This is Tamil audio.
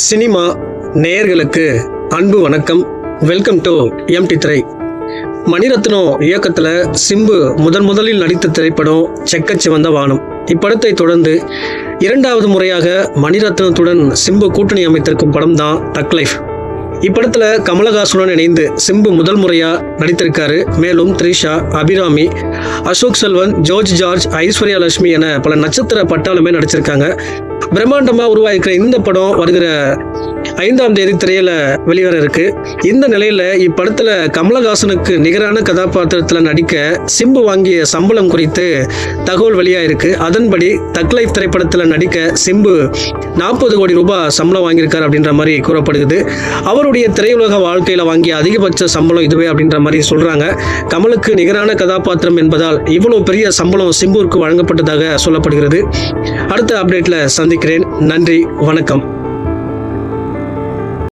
சினிமா நேயர்களுக்கு அன்பு வணக்கம். வெல்கம் டு எம்டி திரை மணிரத்னம் இயக்கத்தில் சிம்பு முதன் முதலில் நடித்த திரைப்படம் செக்கச்சிவந்த வானம். இப்படத்தை தொடர்ந்து இரண்டாவது முறையாக மணிரத்னத்துடன் சிம்பு கூட்டணி அமைத்திருக்கும் படம் தான் டக் லைஃப் இப்படத்தில் கமலஹாசனுடன் இணைந்து சிம்பு முதல் முறையாக நடித்திருக்காரு. மேலும் த்ரிஷா அபிராமி அசோக் செல்வன் ஜோர்ஜ் ஜார்ஜ் ஐஸ்வர்யா லட்சுமி என பல நட்சத்திர பட்டாலுமே நடிச்சிருக்காங்க. பிரம்மாண்டமாக உருவாகிருக்கிற இந்த படம் வருகிற ஐந்தாம் தேதி திரையில வெளிவர இருக்கு. இந்த நிலையில இப்படத்துல கமலஹாசனுக்கு நிகரான கதாபாத்திரத்தில் நடிக்க சிம்பு வாங்கிய சம்பளம் குறித்து தகவல் வெளியாயிருக்கு. அதன்படி தக்லைஃப் திரைப்படத்துல திரைப்படத்தில் நடிக்க சிம்பு நாற்பது கோடி ரூபாய் சம்பளம் வாங்கியிருக்காரு அப்படின்ற மாதிரி கூறப்படுகிறது. அவருடைய திரையுலக வாழ்க்கையில் வாங்கிய அதிகபட்ச சம்பளம் இதுவே அப்படின்ற மாதிரி சொல்றாங்க. கமலுக்கு நிகரான கதாபாத்திரம் என்பதால் இவ்வளவு பெரிய சம்பளம் சிம்புவிற்கு வழங்கப்பட்டதாக சொல்லப்படுகிறது. அடுத்த அப்டேட்ல சந்திக்கிறேன். நன்றி வணக்கம்.